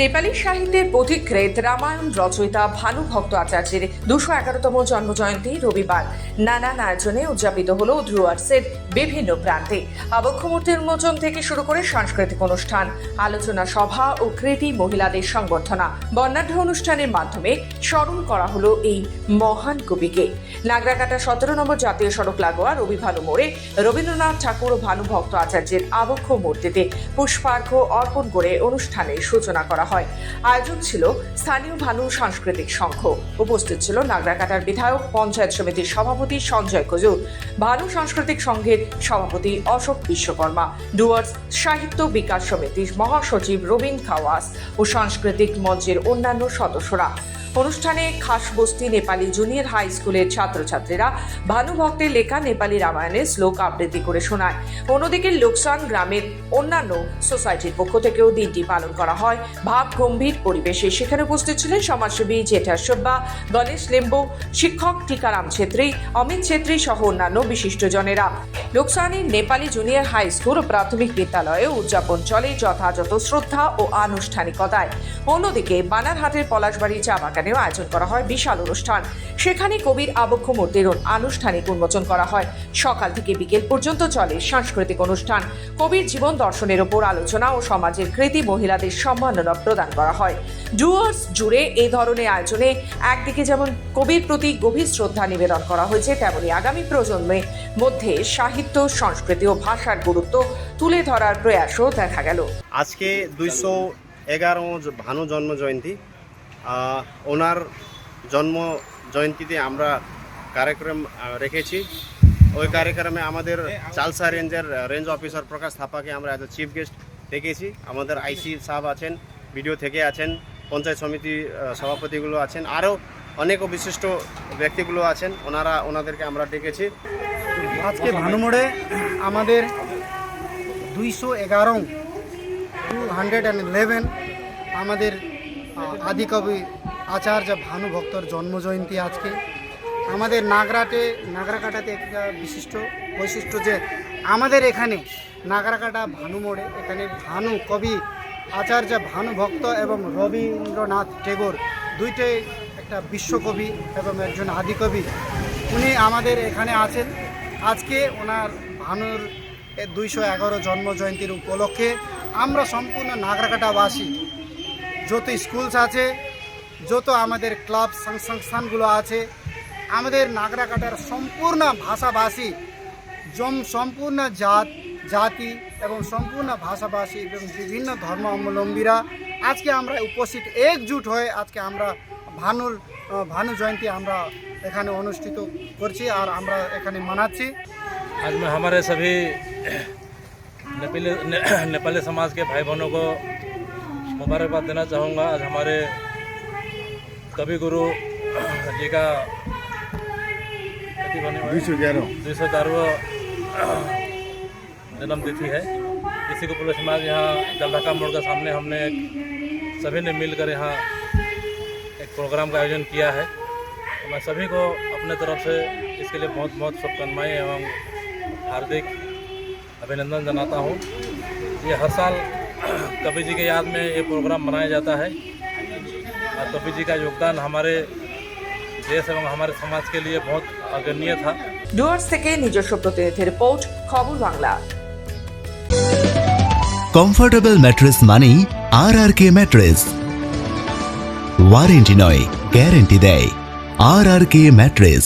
নেপালি সাহিত্যের পথিকৃত রামায়ণ রচয়িতা ভানুভক্ত আচার্যের দুশো এগারোতম জন্মজয়ন্তী রবিবার। নানান আয়োজনে উদযাপিত হল ড্রুয়ার্সের বিভিন্ন প্রান্তে। আবক্ষ মূর্তির উন্মোচন থেকে শুরু করে সাংস্কৃতিক অনুষ্ঠান, আলোচনা সভা ও কৃতি মহিলাদের সংবর্ধনা। বর্ণাঢ্য অনুষ্ঠানের মাধ্যমে স্মরণ করা হলো এই মহান কবিকে। নাগরাকাটা সতেরো নম্বর জাতীয় সড়ক লাগোয়া রবি ভানু মোড়ে রবীন্দ্রনাথ ঠাকুর ও ভানুভক্ত আচার্যের আবক্ষ মূর্তিতে পুষ্পার্ঘ্য অর্পণ করে অনুষ্ঠানের সূচনা করা হয়। আয়োজক ছিল স্থানীয় ভানু সাংস্কৃতিক সংঘ। উপস্থিত ছিল নাগরাকাটার বিধায়ক, পঞ্চায়েত সমিতির সভাপতি সঞ্জয় কজুর, ভানু সাংস্কৃতিক সংঘের সভাপতি অশোক বিশ্বকর্মা, ডুয়ার্স সাহিত্য বিকাশ সমিতির মহাসচিব রবীন খাওয়াস ও সাংস্কৃতিক মঞ্চের অন্যান্য সদস্যরা। অনুষ্ঠানে খাসবস্তি নেপালি জুনিয়র হাই স্কুলের ছাত্রছাত্রীরা ভানুভক্তের লেখা নেপালি রামায়ণের শ্লোক আবৃত্তি করে শোনায়। অন্যদিকে লোকসান গ্রামের অন্যান্য সোসাইটির পক্ষ থেকেও দিনটি পালন করা হয়। ভাব গম্ভীর পরিবেশে সেখানে উপস্থিত ছিলেন সমাজসেবী জেঠা সব্বা, গণেশ লেম্বু, শিক্ষক টিকারাম ছেত্রী, অমিত ছেত্রী সহ অন্যান্য বিশিষ্টজনেরা লোকসানের নেপালি জুনিয়র হাই স্কুল ও প্রাথমিক বিদ্যালয়ে উদযাপন চলে যথাযথ শ্রদ্ধা ও আনুষ্ঠানিকতায়। অন্যদিকে বানারহাটের পলাশবাড়ি চা বাগানেও আয়োজন করা হয় বিশাল অনুষ্ঠান। সেখানে কবির আবক্ষ মূর্তির আনুষ্ঠানিক উন্মোচন করা হয়। সকাল থেকে বিকেল পর্যন্ত চলে সাংস্কৃতিক অনুষ্ঠান। কবির জীবন দর্শনের ওপর আলোচনা ও সমাজের কৃতি মহিলাদের সম্মাননা প্রদান করা হয়। ডুয়ার্স জুড়ে এই ধরনের আয়োজনে একদিকে যেমন কবির প্রতি গভীর শ্রদ্ধা নিবেদন করা হয়েছে, তেমনি আগামী প্রজন্মের মধ্যে সাহিত্য, সংস্কৃতি ও ভাষার গুরুত্ব তুলে ধরার প্রয়াসও দেখা গেল। আজকে দুইশো এগারো ভানু জন্ম জয়ন্তী। ওনার জন্ম জয়ন্তীতে আমরা কার্যক্রম রেখেছি। ওই কার্যক্রমে আমাদের চালসা রেঞ্জের রেঞ্জ অফিসার প্রকাশ থাপাকে আমরা এজ চিফ গেস্ট ডেকেছি আমাদের আইসি সাহেব আছেন, বিডিও থেকে আছেন, পঞ্চায়েত সমিতি সভাপতিগুলো আছেন, আরও অনেক বিশিষ্ট ব্যক্তিগুলো আছেন, ওনারা, ওনাদেরকে আমরা ডেকেছি। আজকে ভানুমোড়ে আমাদের দুইশো এগারো টু হান্ড্রেড অ্যান্ড ইলেভেন আমাদের আদিকবি আচার্য ভানু ভক্তর জন্মজয়ন্তী আজকে। আমাদের নাগরাটে, নাগরাকাটাতে একটা বিশিষ্ট বৈশিষ্ট্য যে আমাদের এখানে নাগরাকাটা ভানুমোড়ে এখানে ভানু কবি আচার্য ভানু ভক্ত এবং রবীন্দ্রনাথ টেগোর দুইটাই একটা বিশ্বকবি এবং একজন আদিকবি, উনি আমাদের এখানে আছেন। আজকে ওনার ভানুর দুইশো এগারো জন্মজয়ন্তীর উপলক্ষে আমরা সম্পূর্ণ নাগরাকাটাবাসী যত স্কুলস আছে যত আমাদের ক্লাব সং- সংস্থানগুলো আছে আমাদের নাগরাকাটার সম্পূর্ণ ভাষাভাষী জম সম্পূর্ণ জাত জাতি এবং সম্পূর্ণ ভাষাভাষী এবং বিভিন্ন ধর্ম অবলম্বীরা আজকে আমরা উপস্থিত একজুট হয়ে আজকে আমরা ভানুর আহ, ভানু জয়ন্তী আমরা এখানে অনুষ্ঠিত করছি আর আমরা এখানে মানাচ্ছি आज मैं हमारे सभी नेपाली ने- नेपाली समाज के भाई बहनों को मुबारकबाद देना चाहूँगा। आज हमारे कवि गुरु जी का दुई सौ ग्यारह दुई सौ जन्म तिथि है। इसी को पुलिस समाज यहाँ जलढका मोड़ के सामने हमने सभी ने मिलकर यहाँ एक प्रोग्राम का आयोजन किया है। तो मैं सभी को अपने तरफ़ से इसके लिए बहुत बहुत शुभकामनाएँ एवं हार्दिक अभिनंदन जनाता हूँ। ये हर साल कवि जी के याद में ये प्रोग्राम मनाया जाता है और कवि जी का योगदान हमारे देश एवं हमारे समाज के लिए बहुत अग्रणीय था ডুয়ার্স থেকে নিজস্ব প্রতিনিধি রিপোর্ট খবর বাংলা কমফোর্টেবল ম্যাট্রেস মানেই আর আর কে ম্যাট্রেস ওয়ারেন্টি নয় গ্যারেন্টি দেয় আর আর কে ম্যাট্রেস